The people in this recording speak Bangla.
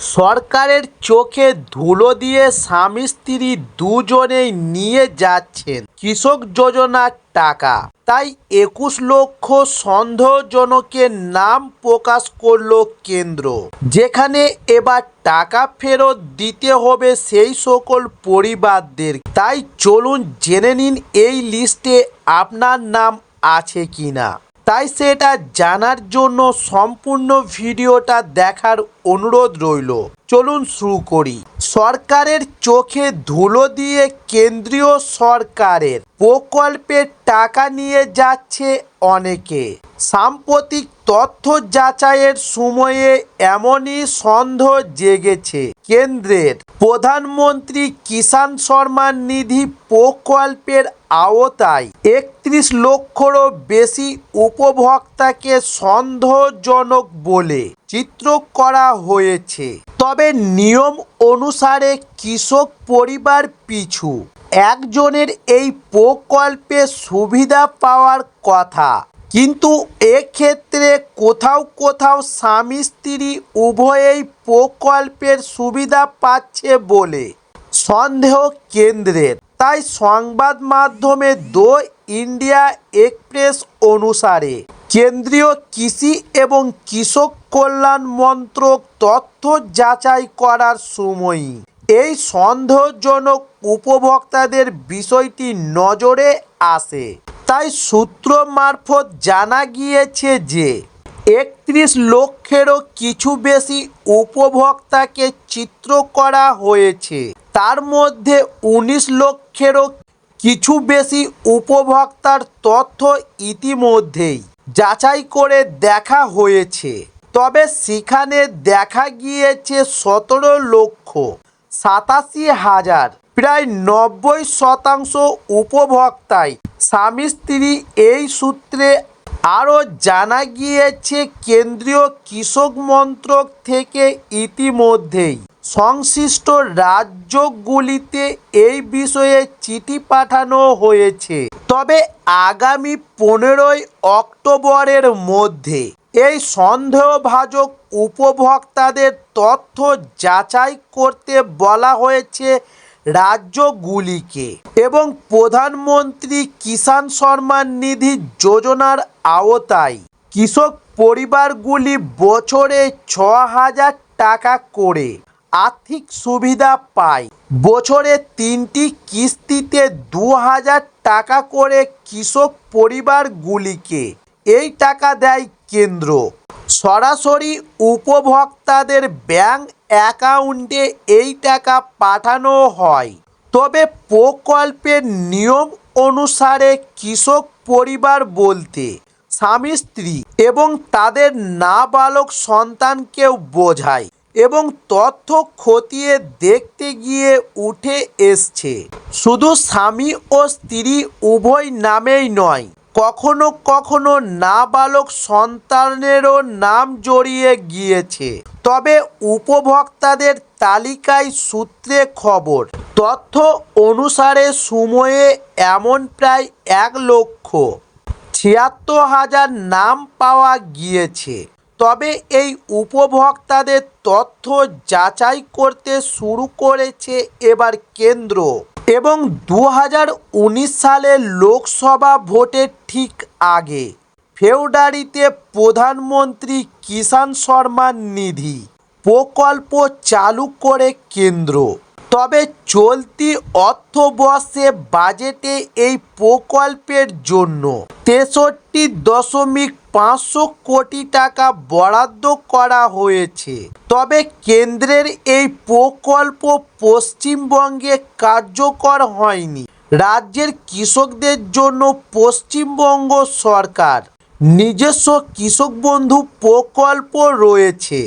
সরকারের চোখে ধুলো দিয়ে স্বামী স্ত্রী দুজনেই নিয়ে যাচ্ছেন কৃষক যোজনার টাকা। তাই একুশ লক্ষ সন্দেহজনকের নাম প্রকাশ করল কেন্দ্র। যেখানে এবার টাকা ফেরত দিতে হবে সেই সকল পরিবারদের। তাই চলুন জেনে নিন এই লিস্টে আপনার নাম আছে কিনা। তাই সেটা জানার জন্য সম্পূর্ণ ভিডিওটা দেখার অনুরোধ রইল। চলুন শুরু করি। সরকারের চোখে ধুলো দিয়ে কেন্দ্রীয় সরকারের প্রকল্পের টাকা নিয়ে যাচ্ছে অনেকে। সাম্প্রতিক তথ্য যাচাইয়ের সময়ে এমনই সন্দেহ জেগেছে। কেন্দ্রের প্রধানমন্ত্রী কিষাণ সম্মান নিধি প্রকল্পের আওতায় একত্রিশ লক্ষরও বেশি উপভোক্তাকে সন্দেহজনক বলে চিত্র করা হয়েছে। তবে নিয়ম অনুসারে কৃষক পরিবার পিছু একজনের এই প্রকল্পে সুবিধা পাওয়ার কথা কিন্তু এক্ষেত্রে কোথাও কোথাও স্বামী স্ত্রী উভয়েই প্রকল্পের সুবিধা পাচ্ছে বলে সন্দেহ কেন্দ্রের। তাই সংবাদ মাধ্যমে দো ইন্ডিয়া এক্সপ্রেস অনুসারে কেন্দ্রীয় কৃষি এবং কৃষক কল্যাণ মন্ত্রক তথ্য যাচাই করার সময়ই এই সন্দেহজনক উপভোক্তাদের বিষয়টি নজরে আসে। তাই সূত্র মারফত জানা গিয়েছে যে, একত্রিশ লক্ষেরও কিছু বেশি উপভোক্তাকে চিত্র করা হয়েছে। তার মধ্যে উনিশ লক্ষেরও কিছু বেশি উপভোক্তার তথ্য ইতিমধ্যেই যাচাই করে দেখা হয়েছে। তবে সেখানে দেখা গিয়েছে সতেরো লক্ষ সাতাশি হাজার প্রায় নব্বই শতাংশ উপভোক্তাই। স্বামী স্ত্রী এই সূত্রে আরও জানা গিয়েছে, কেন্দ্রীয় কৃষক মন্ত্রক থেকে ইতিমধ্যেই সংশ্লিষ্ট রাজ্যগুলিতে এই বিষয়ে চিঠি পাঠানো হয়েছে। তবে আগামী পনেরোই অক্টোবরের মধ্যে এই সন্দেহভাজক উপভোক্তাদের তথ্য যাচাই করতে বলা হয়েছে রাজ্যগুলিকে এবং প্রধানমন্ত্রী কিষাণ সম্মান নিধি যোজনার আওতায় কৃষক পরিবারগুলি বছরে ছ হাজার টাকা করে আর্থিক সুবিধা পায়। বছরে তিনটি কিস্তিতে দু হাজার টাকা করে কৃষক পরিবারগুলিকে এই টাকা দেয় কেন্দ্র। সরাসরি উপভোক্তাদের ব্যাংক অ্যাকাউন্টে এই টাকা পাঠানো হয়। তবে প্রকল্পের নিয়ম অনুসারে কৃষক পরিবার বলতে স্বামী, স্ত্রী এবং তাদের নাবালক সন্তানকেও বোঝায় এবং তথ্য খতিয়ে দেখতে গিয়ে উঠে এসছে। শুধু স্বামী ও স্ত্রী উভয় নামেই নয় কখনো কখনো নাবালক সন্তানেরও নাম জড়িয়ে গিয়েছে। তবে উপভোক্তাদের তালিকায় সূত্রে খবর, তথ্য অনুসারে সময়ে এমন প্রায় এক লক্ষ ছিয়াত্তর হাজার নাম পাওয়া গিয়েছে। তবে এই উপভোক্তাদের তথ্য যাচাই করতে শুরু করেছে এবার কেন্দ্র। এবং দু সালের লোকসভা ভোটের ঠিক আগে ফেব্রুয়ারিতে প্রধানমন্ত্রী কিষাণ শর্মার নিধি প্রকল্প চালু করে কেন্দ্র। তবে চলতি অর্থবর্ষে বাজেটে এই প্রকল্পের জন্য তেষট্টি দশমিক পাঁচশো কোটি টাকা বরাদ্দ করা হয়েছে। তবে কেন্দ্রের এই প্রকল্প পশ্চিমবঙ্গে কার্যকর হয়নি। রাজ্যের কৃষকদের জন্য পশ্চিমবঙ্গ সরকার নিজস্ব কৃষক বন্ধু প্রকল্প রয়েছে।